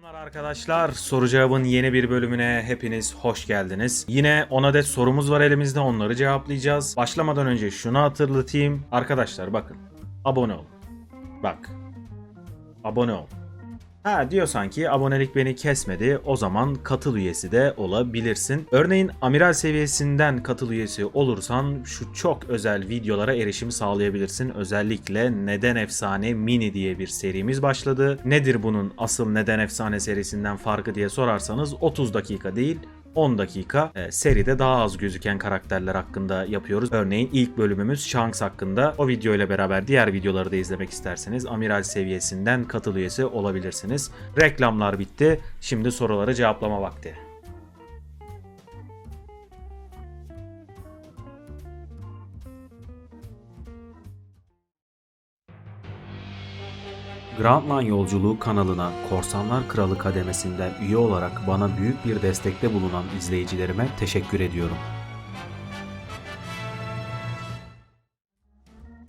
Selamlar arkadaşlar. Soru cevabın yeni bir bölümüne hepiniz hoş geldiniz. Yine 10 adet sorumuz var elimizde onları cevaplayacağız. Başlamadan önce şunu hatırlatayım. Arkadaşlar bakın. Abone ol. Bak. Abone ol. Ha diyorsan ki abonelik beni kesmedi o zaman katıl üyesi de olabilirsin. Örneğin amiral seviyesinden katıl üyesi olursan şu çok özel videolara erişim sağlayabilirsin. Özellikle Neden Efsane Mini diye bir serimiz başladı. Nedir bunun asıl Neden Efsane serisinden farkı diye sorarsanız 30 dakika değil 10 dakika e, seride daha az gözüken karakterler hakkında yapıyoruz. Örneğin ilk bölümümüz Shanks hakkında. O video ile beraber diğer videoları da izlemek isterseniz amiral seviyesinden katıl üyesi olabilirsiniz. Reklamlar bitti. Şimdi soruları cevaplama vakti. Grand Line Yolculuğu kanalına Korsanlar Kralı kademesinden üye olarak bana büyük bir destekte bulunan izleyicilerime teşekkür ediyorum.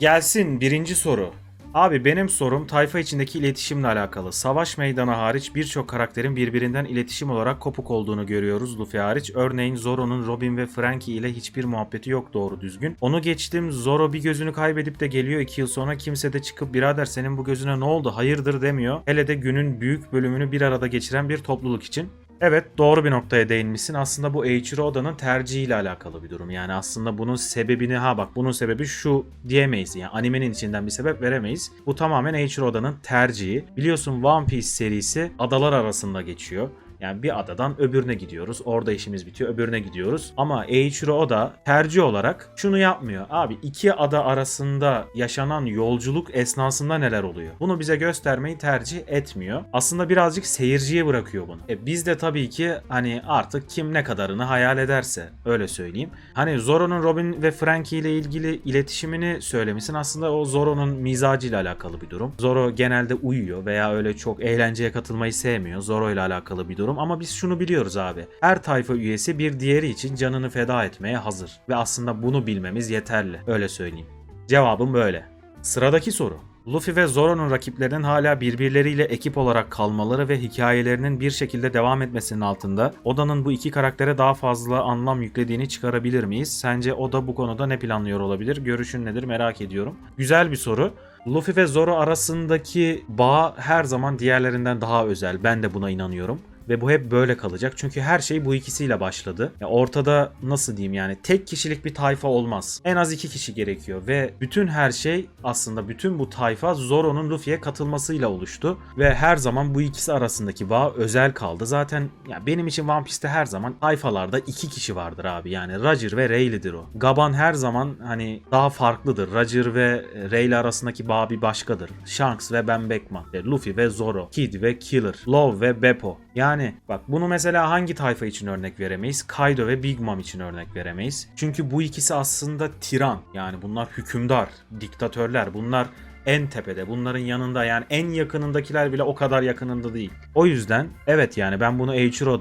Gelsin birinci soru. Abi benim sorum tayfa içindeki iletişimle alakalı. Savaş meydanı hariç birçok karakterin birbirinden iletişim olarak kopuk olduğunu görüyoruz Luffy hariç. Örneğin Zoro'nun Robin ve Frankie ile hiçbir muhabbeti yok doğru düzgün. Onu geçtim Zoro bir gözünü kaybedip de geliyor 2 yıl sonra kimse de çıkıp birader senin bu gözüne ne oldu hayırdır demiyor. Hele de günün büyük bölümünü bir arada geçiren bir topluluk için. Evet doğru bir noktaya değinmişsin. Aslında bu Eiichiro Oda'nın tercihiyle alakalı bir durum. Yani aslında bunun sebebini ha bak bunun sebebi şu diyemeyiz. Yani animenin içinden bir sebep veremeyiz. Bu tamamen Eiichiro Oda'nın tercihi. Biliyorsun One Piece serisi adalar arasında geçiyor. Yani bir adadan öbürüne gidiyoruz. Orada işimiz bitiyor. Öbürüne gidiyoruz. Ama Eiichiro Oda tercih olarak şunu yapmıyor. Abi iki ada arasında yaşanan yolculuk esnasında neler oluyor? Bunu bize göstermeyi tercih etmiyor. Aslında birazcık seyirciye bırakıyor bunu. E biz de tabii ki hani artık kim ne kadarını hayal ederse öyle söyleyeyim. Hani Zoro'nun Robin ve Frankie ile ilgili iletişimini söylemişsin. Aslında o Zoro'nun mizacıyla alakalı bir durum. Zoro genelde uyuyor veya öyle çok eğlenceye katılmayı sevmiyor. Zoro ile alakalı bir durum ama biz şunu biliyoruz abi. Her tayfa üyesi bir diğeri için canını feda etmeye hazır ve aslında bunu bilmemiz yeterli. Öyle söyleyeyim. Cevabım böyle. Sıradaki soru. Luffy ve Zoro'nun rakiplerinin hala birbirleriyle ekip olarak kalmaları ve hikayelerinin bir şekilde devam etmesinin altında Oda'nın bu iki karaktere daha fazla anlam yüklediğini çıkarabilir miyiz? Sence Oda bu konuda ne planlıyor olabilir? Görüşün nedir merak ediyorum. Güzel bir soru. Luffy ve Zoro arasındaki bağ her zaman diğerlerinden daha özel. Ben de buna inanıyorum ve bu hep böyle kalacak. Çünkü her şey bu ikisiyle başladı. Ya ortada nasıl diyeyim yani tek kişilik bir tayfa olmaz. En az iki kişi gerekiyor ve bütün her şey aslında bütün bu tayfa Zoro'nun Luffy'ye katılmasıyla oluştu ve her zaman bu ikisi arasındaki bağ özel kaldı. Zaten ya benim için One Piece'te her zaman tayfalarda iki kişi vardır abi. Yani Roger ve Rayleigh'dir o. Gaban her zaman hani daha farklıdır. Roger ve Rayleigh arasındaki bağ bir başkadır. Shanks ve Ben Beckman, Luffy ve Zoro, Kid ve Killer, Law ve Beppo. Yani bak bunu mesela hangi tayfa için örnek veremeyiz? Kaido ve Big Mom için örnek veremeyiz. Çünkü bu ikisi aslında tiran. Yani bunlar hükümdar, diktatörler. Bunlar en tepede. Bunların yanında yani en yakınındakiler bile o kadar yakınında değil. O yüzden evet yani ben bunu Eiichiro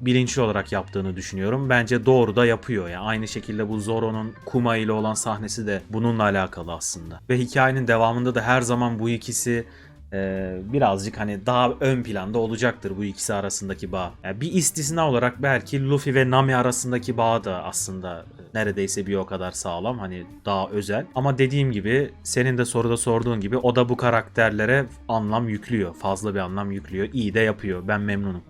bilinçli olarak yaptığını düşünüyorum. Bence doğru da yapıyor ya. Yani aynı şekilde bu Zoro'nun Kuma ile olan sahnesi de bununla alakalı aslında. Ve hikayenin devamında da her zaman bu ikisi e, birazcık hani daha ön planda olacaktır bu ikisi arasındaki bağ. Yani bir istisna olarak belki Luffy ve Nami arasındaki bağ da aslında neredeyse bir o kadar sağlam hani daha özel. Ama dediğim gibi senin de soruda sorduğun gibi o da bu karakterlere anlam yüklüyor. Fazla bir anlam yüklüyor. İyi de yapıyor. Ben memnunum.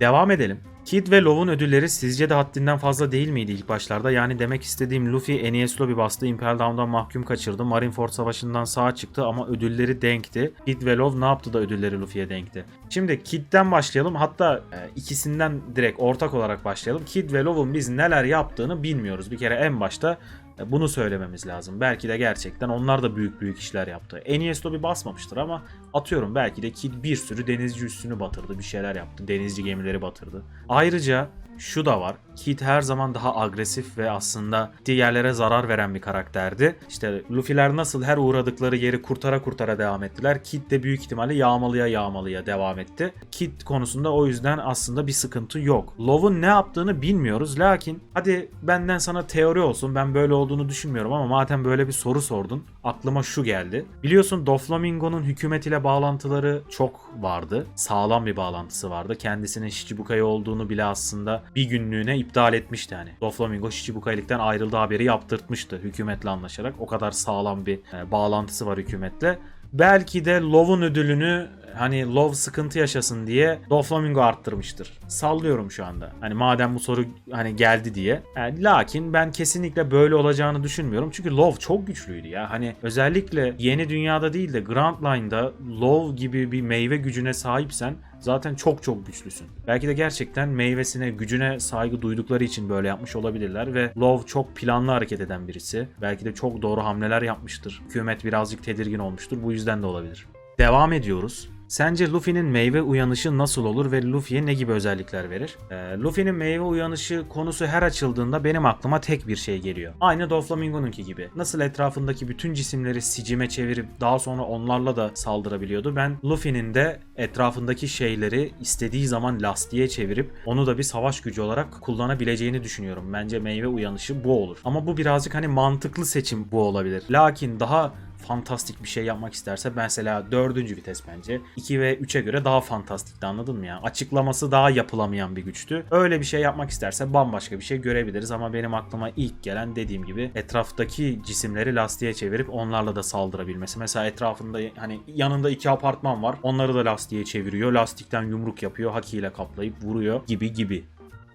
Devam edelim. Kid ve Low'un ödülleri sizce de haddinden fazla değil miydi ilk başlarda? Yani demek istediğim Luffy NES Lobby bastı, Impel Down'dan mahkum kaçırdı, Marineford Savaşı'ndan sağ çıktı ama ödülleri denkti. Kid ve Low ne yaptı da ödülleri Luffy'ye denkti? Şimdi Kid'den başlayalım. Hatta e, ikisinden direkt ortak olarak başlayalım. Kid ve Low'un biz neler yaptığını bilmiyoruz. Bir kere en başta bunu söylememiz lazım. Belki de gerçekten onlar da büyük büyük işler yaptı. NES Lobby basmamıştır ama atıyorum belki de Kid bir sürü denizci üssünü batırdı. Bir şeyler yaptı. Denizci gemileri batırdı. Ayrıca şu da var. Kid her zaman daha agresif ve aslında diğerlere zarar veren bir karakterdi. İşte Luffy'ler nasıl her uğradıkları yeri kurtara kurtara devam ettiler. Kid de büyük ihtimalle yağmalıya yağmalıya devam etti. Kid konusunda o yüzden aslında bir sıkıntı yok. Lov'un ne yaptığını bilmiyoruz. Lakin hadi benden sana teori olsun. Ben böyle olduğunu düşünmüyorum ama madem böyle bir soru sordun aklıma şu geldi. Biliyorsun Doflamingo'nun hükümet ile bağlantıları çok vardı. Sağlam bir bağlantısı vardı. Kendisinin Shichibuka'yı olduğunu bile aslında bir günlüğüne iptal etmişti hani. Doflamingo Shichibuka'yıktan ayrıldı haberi yaptırtmıştı hükümetle anlaşarak. O kadar sağlam bir e, bağlantısı var hükümetle. Belki de Love'un ödülünü hani Love sıkıntı yaşasın diye Doflamingo arttırmıştır. Sallıyorum şu anda. Hani madem bu soru hani geldi diye. Yani lakin ben kesinlikle böyle olacağını düşünmüyorum. Çünkü Love çok güçlüydü ya. Hani özellikle yeni dünyada değil de Grand Line'da Love gibi bir meyve gücüne sahipsen zaten çok çok güçlüsün. Belki de gerçekten meyvesine, gücüne saygı duydukları için böyle yapmış olabilirler ve Love çok planlı hareket eden birisi. Belki de çok doğru hamleler yapmıştır. Hükümet birazcık tedirgin olmuştur. Bu yüzden de olabilir. Devam ediyoruz. Sence Luffy'nin meyve uyanışı nasıl olur ve Luffy'ye ne gibi özellikler verir? Ee, Luffy'nin meyve uyanışı konusu her açıldığında benim aklıma tek bir şey geliyor. Aynı Doflamingo'nunki gibi. Nasıl etrafındaki bütün cisimleri sicime çevirip daha sonra onlarla da saldırabiliyordu. Ben Luffy'nin de etrafındaki şeyleri istediği zaman lastiğe çevirip onu da bir savaş gücü olarak kullanabileceğini düşünüyorum. Bence meyve uyanışı bu olur. Ama bu birazcık hani mantıklı seçim bu olabilir. Lakin daha fantastik bir şey yapmak isterse mesela 4. vites bence 2 ve 3'e göre daha fantastikti anladın mı ya? Açıklaması daha yapılamayan bir güçtü. Öyle bir şey yapmak isterse bambaşka bir şey görebiliriz ama benim aklıma ilk gelen dediğim gibi etraftaki cisimleri lastiğe çevirip onlarla da saldırabilmesi. Mesela etrafında hani yanında iki apartman var. Onları da lastiğe çeviriyor. Lastikten yumruk yapıyor. Hakiyle kaplayıp vuruyor gibi gibi.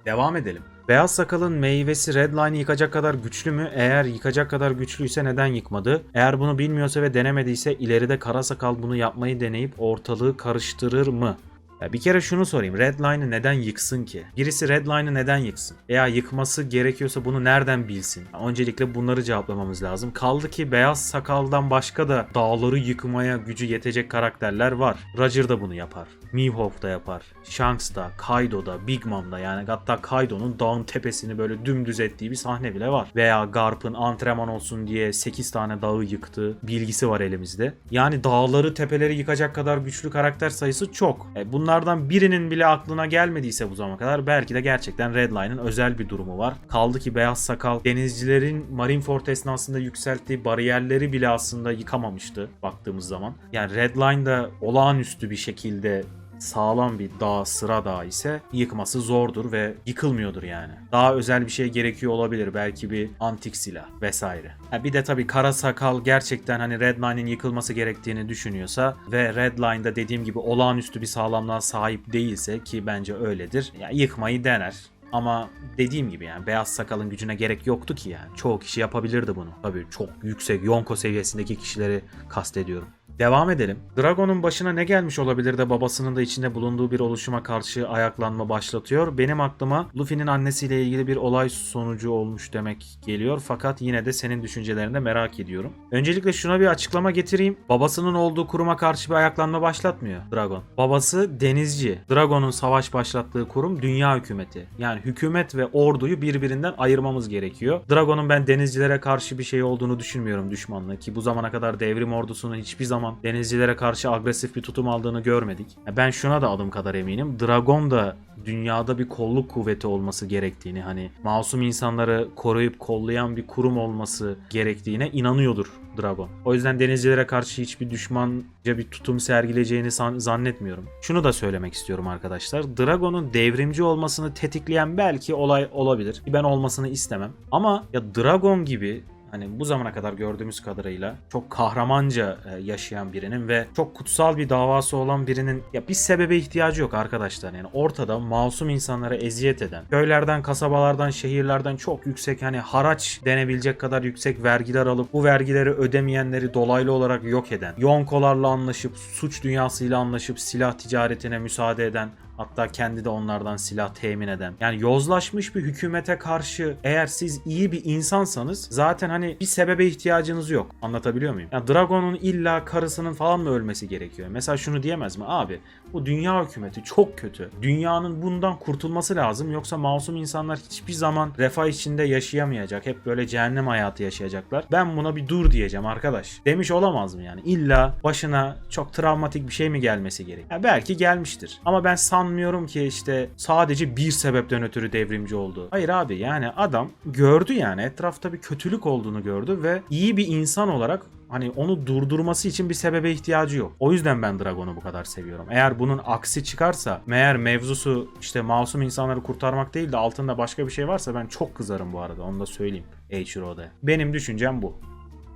Devam edelim. Beyaz sakalın meyvesi Redline'ı yıkacak kadar güçlü mü? Eğer yıkacak kadar güçlüyse neden yıkmadı? Eğer bunu bilmiyorsa ve denemediyse ileride kara sakal bunu yapmayı deneyip ortalığı karıştırır mı? Ya bir kere şunu sorayım. Redline'ı neden yıksın ki? Birisi Redline'ı neden yıksın? Veya yıkması gerekiyorsa bunu nereden bilsin? Öncelikle bunları cevaplamamız lazım. Kaldı ki beyaz sakaldan başka da dağları yıkmaya gücü yetecek karakterler var. Roger da bunu yapar. Mihawk da yapar. Shanks da, Kaido da, Big Mom da yani hatta Kaido'nun dağın tepesini böyle dümdüz ettiği bir sahne bile var. Veya Garp'ın antrenman olsun diye 8 tane dağı yıktığı bilgisi var elimizde. Yani dağları tepeleri yıkacak kadar güçlü karakter sayısı çok. E bunlardan birinin bile aklına gelmediyse bu zamana kadar belki de gerçekten Redline'ın özel bir durumu var. Kaldı ki Beyaz Sakal denizcilerin Marineford esnasında yükselttiği bariyerleri bile aslında yıkamamıştı baktığımız zaman. Yani Redline da olağanüstü bir şekilde sağlam bir dağ, sıra dağ ise yıkması zordur ve yıkılmıyordur yani. Daha özel bir şey gerekiyor olabilir. Belki bir antik silah vesaire. Ha bir de tabii Kara Sakal gerçekten hani Redline'in yıkılması gerektiğini düşünüyorsa ve Redline'da dediğim gibi olağanüstü bir sağlamlığa sahip değilse ki bence öyledir. Ya yıkmayı dener. Ama dediğim gibi yani beyaz sakalın gücüne gerek yoktu ki yani. Çoğu kişi yapabilirdi bunu. Tabii çok yüksek Yonko seviyesindeki kişileri kastediyorum. Devam edelim. Dragon'un başına ne gelmiş olabilir de babasının da içinde bulunduğu bir oluşuma karşı ayaklanma başlatıyor? Benim aklıma Luffy'nin annesiyle ilgili bir olay sonucu olmuş demek geliyor. Fakat yine de senin düşüncelerini de merak ediyorum. Öncelikle şuna bir açıklama getireyim. Babasının olduğu kuruma karşı bir ayaklanma başlatmıyor Dragon. Babası denizci. Dragon'un savaş başlattığı kurum dünya hükümeti. Yani hükümet ve orduyu birbirinden ayırmamız gerekiyor. Dragon'un ben denizcilere karşı bir şey olduğunu düşünmüyorum düşmanlığı ki bu zamana kadar devrim ordusunun hiçbir zaman denizcilere karşı agresif bir tutum aldığını görmedik. Ben şuna da adım kadar eminim. Dragon da dünyada bir kolluk kuvveti olması gerektiğini hani masum insanları koruyup kollayan bir kurum olması gerektiğine inanıyordur Dragon. O yüzden denizcilere karşı hiçbir düşmanca bir tutum sergileyeceğini san- zannetmiyorum. Şunu da söylemek istiyorum arkadaşlar. Dragon'un devrimci olmasını tetikleyen belki olay olabilir. Ben olmasını istemem. Ama ya Dragon gibi hani bu zamana kadar gördüğümüz kadarıyla çok kahramanca e, yaşayan birinin ve çok kutsal bir davası olan birinin ya bir sebebe ihtiyacı yok arkadaşlar. Yani ortada masum insanlara eziyet eden, köylerden, kasabalardan, şehirlerden çok yüksek hani haraç denebilecek kadar yüksek vergiler alıp bu vergileri ödemeyenleri dolaylı olarak yok eden, yonkolarla anlaşıp, suç dünyasıyla anlaşıp silah ticaretine müsaade eden Hatta kendi de onlardan silah temin eden. Yani yozlaşmış bir hükümete karşı eğer siz iyi bir insansanız zaten hani bir sebebe ihtiyacınız yok. Anlatabiliyor muyum? Yani Dragon'un illa karısının falan mı ölmesi gerekiyor? Mesela şunu diyemez mi? Abi bu dünya hükümeti çok kötü. Dünyanın bundan kurtulması lazım yoksa masum insanlar hiçbir zaman refah içinde yaşayamayacak. Hep böyle cehennem hayatı yaşayacaklar. Ben buna bir dur diyeceğim arkadaş. Demiş olamaz mı yani? İlla başına çok travmatik bir şey mi gelmesi gerek? Ya belki gelmiştir. Ama ben sanmıyorum ki işte sadece bir sebepten ötürü devrimci oldu. Hayır abi yani adam gördü yani etrafta bir kötülük olduğunu gördü ve iyi bir insan olarak hani onu durdurması için bir sebebe ihtiyacı yok. O yüzden ben Dragon'u bu kadar seviyorum. Eğer bunun aksi çıkarsa, meğer mevzusu işte masum insanları kurtarmak değil de altında başka bir şey varsa ben çok kızarım bu arada. Onu da söyleyeyim Eiichiro'da. Benim düşüncem bu.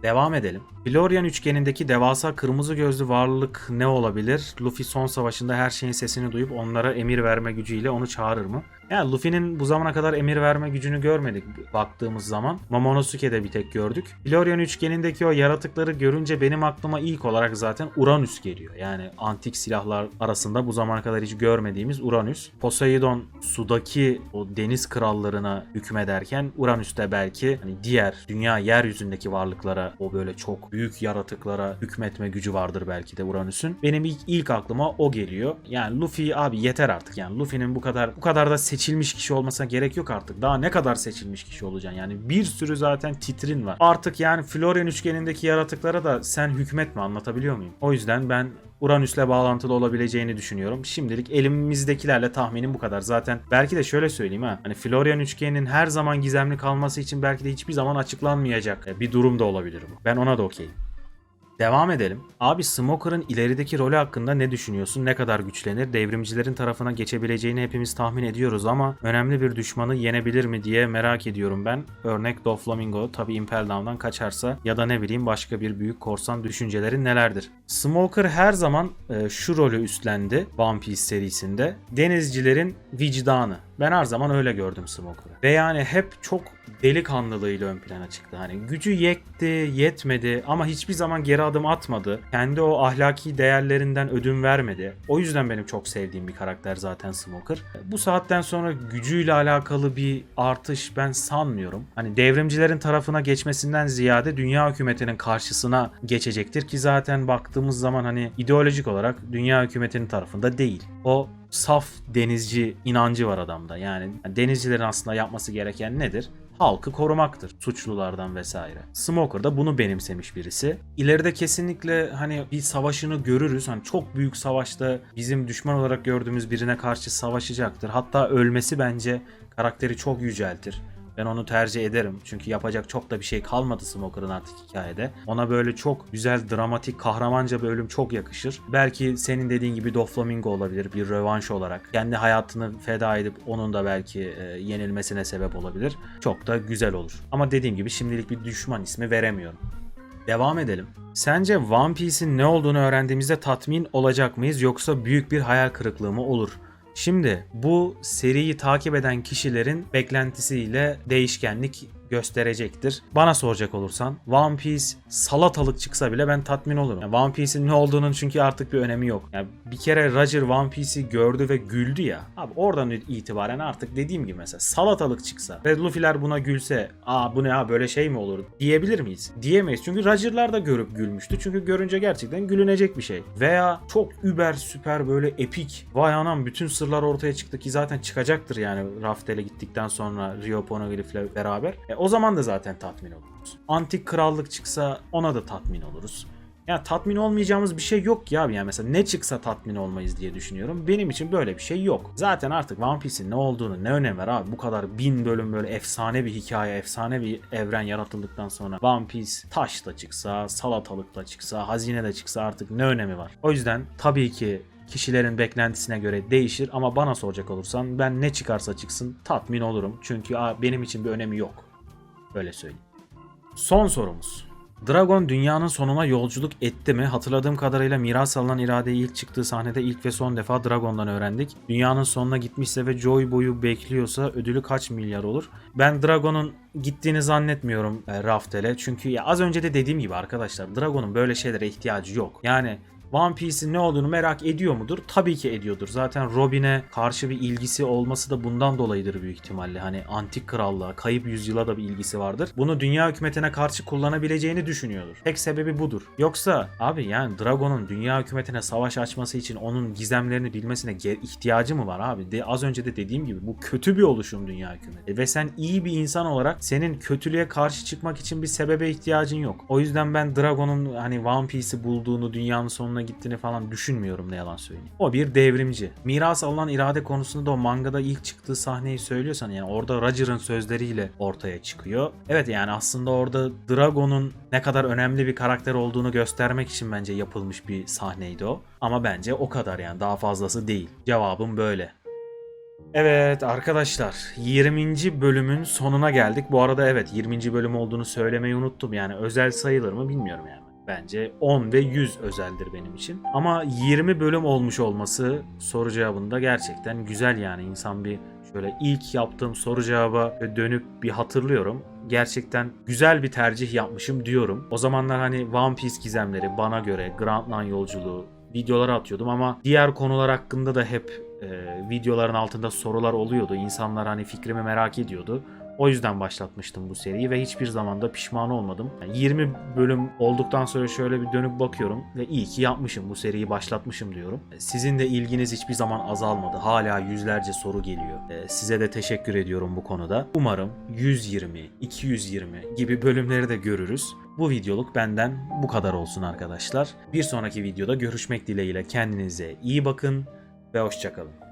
Devam edelim. Florian üçgenindeki devasa kırmızı gözlü varlık ne olabilir? Luffy son savaşında her şeyin sesini duyup onlara emir verme gücüyle onu çağırır mı? Yani Luffy'nin bu zamana kadar emir verme gücünü görmedik baktığımız zaman. Momonosuke'de bir tek gördük. Florian üçgenindeki o yaratıkları görünce benim aklıma ilk olarak zaten Uranüs geliyor. Yani antik silahlar arasında bu zamana kadar hiç görmediğimiz Uranüs. Poseidon sudaki o deniz krallarına hükmederken Uranüs de belki hani diğer dünya yeryüzündeki varlıklara o böyle çok büyük yaratıklara hükmetme gücü vardır belki de Uranüs'ün. Benim ilk, ilk aklıma o geliyor. Yani Luffy abi yeter artık yani Luffy'nin bu kadar bu kadar da seçilmiş kişi olmasına gerek yok artık. Daha ne kadar seçilmiş kişi olacaksın yani bir sürü zaten titrin var. Artık yani Florian üçgenindeki yaratıklara da sen hükmetme anlatabiliyor muyum? O yüzden ben Uranüs'le bağlantılı olabileceğini düşünüyorum. Şimdilik elimizdekilerle tahminim bu kadar. Zaten belki de şöyle söyleyeyim ha. Hani Florian üçgeninin her zaman gizemli kalması için belki de hiçbir zaman açıklanmayacak bir durum da olabilir bu. Ben ona da okeyim. Devam edelim. Abi Smoker'ın ilerideki rolü hakkında ne düşünüyorsun? Ne kadar güçlenir? Devrimcilerin tarafına geçebileceğini hepimiz tahmin ediyoruz ama önemli bir düşmanı yenebilir mi diye merak ediyorum ben. Örnek Doflamingo tabi Impel Down'dan kaçarsa ya da ne bileyim başka bir büyük korsan düşüncelerin nelerdir? Smoker her zaman e, şu rolü üstlendi One Piece serisinde. Denizcilerin vicdanı. Ben her zaman öyle gördüm Smoker'ı. Ve yani hep çok delikanlılığıyla ön plana çıktı. Hani gücü yetti, yetmedi ama hiçbir zaman geri adım atmadı. Kendi o ahlaki değerlerinden ödün vermedi. O yüzden benim çok sevdiğim bir karakter zaten Smoker. Bu saatten sonra gücüyle alakalı bir artış ben sanmıyorum. Hani devrimcilerin tarafına geçmesinden ziyade dünya hükümetinin karşısına geçecektir ki zaten baktığımız zaman hani ideolojik olarak dünya hükümetinin tarafında değil. O saf denizci inancı var adamda. Yani denizcilerin aslında yapması gereken nedir? halkı korumaktır suçlulardan vesaire. Smoker da bunu benimsemiş birisi. İleride kesinlikle hani bir savaşını görürüz. Hani çok büyük savaşta bizim düşman olarak gördüğümüz birine karşı savaşacaktır. Hatta ölmesi bence karakteri çok yüceltir. Ben onu tercih ederim. Çünkü yapacak çok da bir şey kalmadı Smoker'ın artık hikayede. Ona böyle çok güzel, dramatik, kahramanca bir ölüm çok yakışır. Belki senin dediğin gibi Doflamingo olabilir bir rövanş olarak. Kendi hayatını feda edip onun da belki e, yenilmesine sebep olabilir. Çok da güzel olur. Ama dediğim gibi şimdilik bir düşman ismi veremiyorum. Devam edelim. Sence One Piece'in ne olduğunu öğrendiğimizde tatmin olacak mıyız yoksa büyük bir hayal kırıklığı mı olur? Şimdi bu seriyi takip eden kişilerin beklentisiyle değişkenlik gösterecektir. Bana soracak olursan One Piece salatalık çıksa bile ben tatmin olurum. Yani One Piece'in ne olduğunun çünkü artık bir önemi yok. Yani bir kere Roger One Piece'i gördü ve güldü ya. Abi oradan itibaren artık dediğim gibi mesela salatalık çıksa Red Luffy'ler buna gülse aa bu ne ya böyle şey mi olur diyebilir miyiz? Diyemeyiz. Çünkü Roger'lar da görüp gülmüştü. Çünkü görünce gerçekten gülünecek bir şey. Veya çok über süper böyle epik. Vay anam bütün sırlar ortaya çıktı ki zaten çıkacaktır yani Raftel'e gittikten sonra Rio Poneglyph'le beraber. E, o zaman da zaten tatmin oluruz. Antik krallık çıksa ona da tatmin oluruz. Ya tatmin olmayacağımız bir şey yok ya. Yani mesela ne çıksa tatmin olmayız diye düşünüyorum. Benim için böyle bir şey yok. Zaten artık One Piece'in ne olduğunu ne önemi var abi. Bu kadar bin bölüm böyle efsane bir hikaye, efsane bir evren yaratıldıktan sonra One Piece taş da çıksa, salatalık da çıksa, hazine de çıksa artık ne önemi var. O yüzden tabii ki kişilerin beklentisine göre değişir ama bana soracak olursan ben ne çıkarsa çıksın tatmin olurum. Çünkü benim için bir önemi yok. Öyle söyleyeyim. Son sorumuz. Dragon dünyanın sonuna yolculuk etti mi? Hatırladığım kadarıyla miras alınan iradeyi ilk çıktığı sahnede ilk ve son defa Dragon'dan öğrendik. Dünyanın sonuna gitmişse ve Joy boyu bekliyorsa ödülü kaç milyar olur? Ben Dragon'un gittiğini zannetmiyorum e, Raftel'e. Çünkü ya az önce de dediğim gibi arkadaşlar Dragon'un böyle şeylere ihtiyacı yok. Yani One Piece'in ne olduğunu merak ediyor mudur? Tabii ki ediyordur. Zaten Robin'e karşı bir ilgisi olması da bundan dolayıdır büyük ihtimalle. Hani antik krallığa, kayıp yüzyıla da bir ilgisi vardır. Bunu dünya hükümetine karşı kullanabileceğini düşünüyordur. Tek sebebi budur. Yoksa abi yani Dragon'un dünya hükümetine savaş açması için onun gizemlerini bilmesine ihtiyacı mı var abi? De, az önce de dediğim gibi bu kötü bir oluşum dünya hükümeti. E, ve sen iyi bir insan olarak senin kötülüğe karşı çıkmak için bir sebebe ihtiyacın yok. O yüzden ben Dragon'un hani One Piece'i bulduğunu, dünyanın sonuna gittiğini falan düşünmüyorum ne yalan söyleyeyim. O bir devrimci. Miras alınan irade konusunda da o mangada ilk çıktığı sahneyi söylüyorsan yani orada Roger'ın sözleriyle ortaya çıkıyor. Evet yani aslında orada Dragon'un ne kadar önemli bir karakter olduğunu göstermek için bence yapılmış bir sahneydi o. Ama bence o kadar yani daha fazlası değil. Cevabım böyle. Evet arkadaşlar 20. bölümün sonuna geldik. Bu arada evet 20. bölüm olduğunu söylemeyi unuttum. Yani özel sayılır mı bilmiyorum yani. Bence 10 ve 100 özeldir benim için. Ama 20 bölüm olmuş olması soru cevabında gerçekten güzel yani. insan bir şöyle ilk yaptığım soru cevaba dönüp bir hatırlıyorum. Gerçekten güzel bir tercih yapmışım diyorum. O zamanlar hani One Piece gizemleri bana göre Grand Line yolculuğu videoları atıyordum ama diğer konular hakkında da hep e, videoların altında sorular oluyordu. İnsanlar hani fikrimi merak ediyordu. O yüzden başlatmıştım bu seriyi ve hiçbir zaman da pişman olmadım. Yani 20 bölüm olduktan sonra şöyle bir dönüp bakıyorum ve iyi ki yapmışım bu seriyi başlatmışım diyorum. Sizin de ilginiz hiçbir zaman azalmadı. Hala yüzlerce soru geliyor. E, Size de teşekkür ediyorum bu konuda. Umarım 120, 220 gibi bölümleri de görürüz. Bu videoluk benden bu kadar olsun arkadaşlar. Bir sonraki videoda görüşmek dileğiyle kendinize iyi bakın ve hoşçakalın.